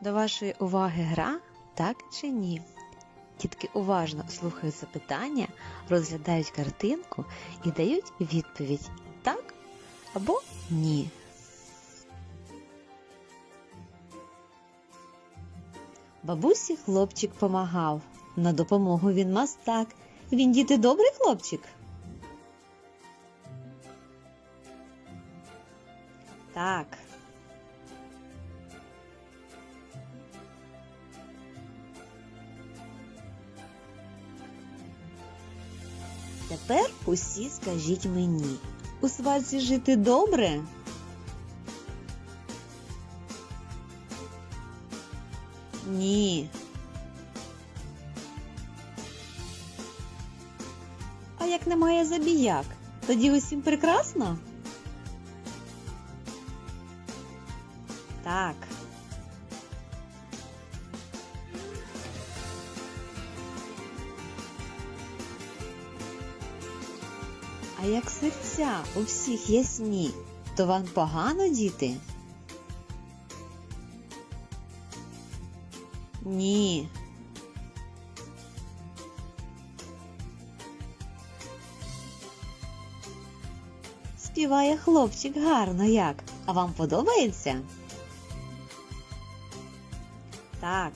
До вашої уваги гра, так чи ні? Дітки уважно слухають запитання, розглядають картинку і дають відповідь так або ні. Бабусі хлопчик помагав. На допомогу він мастак. Він діти добрий хлопчик. Так. Тепер усі скажіть мені, у сварці жити добре? Ні. А як немає забіяк, тоді усім прекрасно? Так. А як серця у всіх ясні, то вам погано, діти? Ні. Співає хлопчик гарно як. А вам подобається? Так.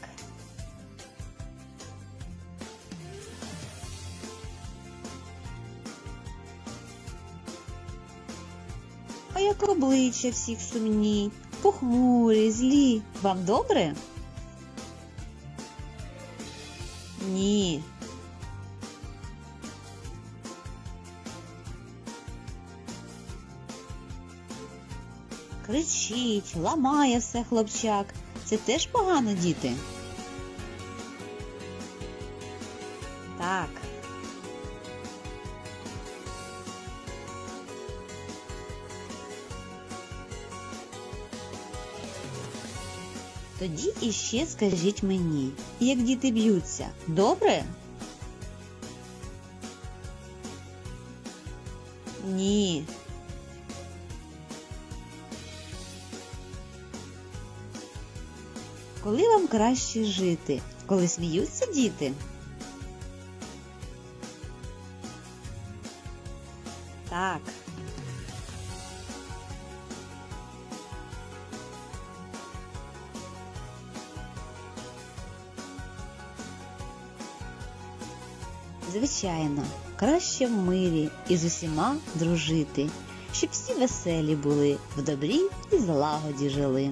А як обличчя всіх сумні, похмурі, злі. Вам добре? Ні. Кричить, ламає все хлопчак. Це теж погано, діти? Так. Тоді іще скажіть мені, як діти б'ються, добре? Ні. Коли вам краще жити? Коли сміються діти? Так. Звичайно, краще в мирі і з усіма дружити, щоб всі веселі були, в добрі і злагоді жили.